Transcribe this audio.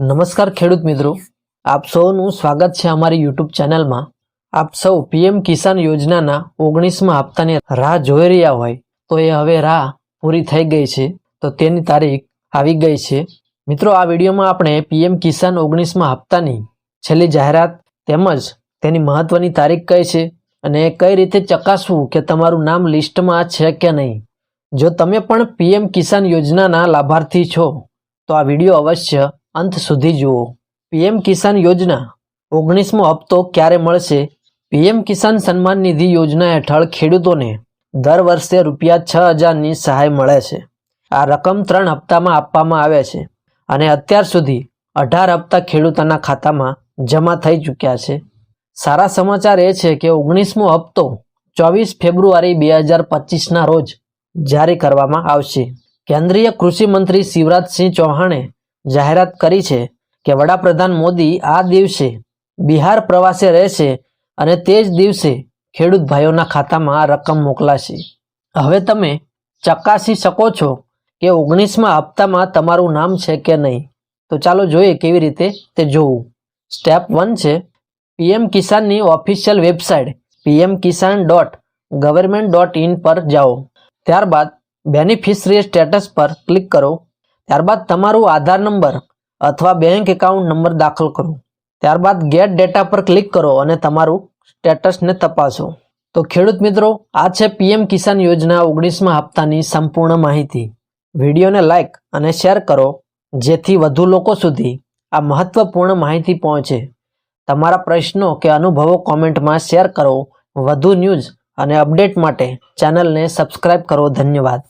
નમસ્કાર ખેડૂત મિત્રો. આપ સૌનું સ્વાગત છે અમારી યુટ્યુબ ચેનલમાં. આપ સૌ પીએમ કિસાન યોજનાના ઓગણીસમાં હપ્તાની રાહ જોઈ રહ્યા હોય તો એ હવે રાહ પૂરી થઈ ગઈ છે. તો તેની તારીખ આવી ગઈ છે. મિત્રો, આ વિડીયોમાં આપણે પીએમ કિસાન ઓગણીસમાં હપ્તાની છેલ્લી જાહેરાત તેમજ તેની મહત્વની તારીખ કઈ છે અને કઈ રીતે ચકાસવું કે તમારું નામ લિસ્ટમાં છે કે નહીં. જો તમે પણ પીએમ કિસાન યોજનાના લાભાર્થી છો, તો આ વીડિયો અવશ્ય અંત સુધી જુઓ. પીએમ કિસાન યોજના ઓગણીસમો હપ્તો ક્યારે મળશે? પીએમ કિસાન સન્માન નિધિ યોજના હેઠળ ખેડૂતોને દર વર્ષે રૂપિયા છ હજારની સહાય મળે છે. આ રકમ ત્રણ હપ્તામાં આપવામાં આવે છે અને અત્યાર સુધી અઢાર હપ્તા ખેડૂતોના ખાતામાં જમા થઈ ચૂક્યા છે. સારા સમાચાર એ છે કે ઓગણીસમો હપ્તો ચોવીસ ફેબ્રુઆરી બે હજાર પચીસના રોજ જારી કરવામાં આવશે. કેન્દ્રીય કૃષિ મંત્રી શિવરાજસિંહ ચૌહાણે જાહેરાત કરી છે કે વડાપ્રધાન મોદી આ દિવસે બિહાર પ્રવાસે રહેશે અને તે જ દિવસે ખેડૂત ભાઈઓના ખાતામાં આ રકમ મોકલાશે. હવે તમે ચકાસી શકો છો કે ઓગણીસમાં હપ્તામાં તમારું નામ છે કે નહીં. તો ચાલો જોઈએ કેવી રીતે તે જોવું. સ્ટેપ વન છે, PM કિસાનની official website PM Kisan dot government dot in પર જાઓ. ત્યારબાદ બેનિફિશરી સ્ટેટસ પર ક્લિક કરો. ત્યારબાદ તમારું આધાર નંબર અથવા બેંક એકાઉન્ટ નંબર દાખલ કરો. ત્યારબાદ ગેટ ડેટા પર ક્લિક કરો અને તમારું સ્ટેટસને તપાસો. તો ખેડૂત મિત્રો, આ છે પીએમ કિસાન યોજના ઓગણીસમાં હપ્તાની સંપૂર્ણ માહિતી. વિડીયોને લાઇક અને શેર કરો, જેથી વધુ લોકો સુધી આ મહત્વપૂર્ણ માહિતી પહોંચે. તમારા પ્રશ્નો કે અનુભવો કોમેન્ટમાં શેર કરો. વધુ ન્યૂઝ અને અપડેટ માટે ચેનલને સબસ્ક્રાઇબ કરો. ધન્યવાદ.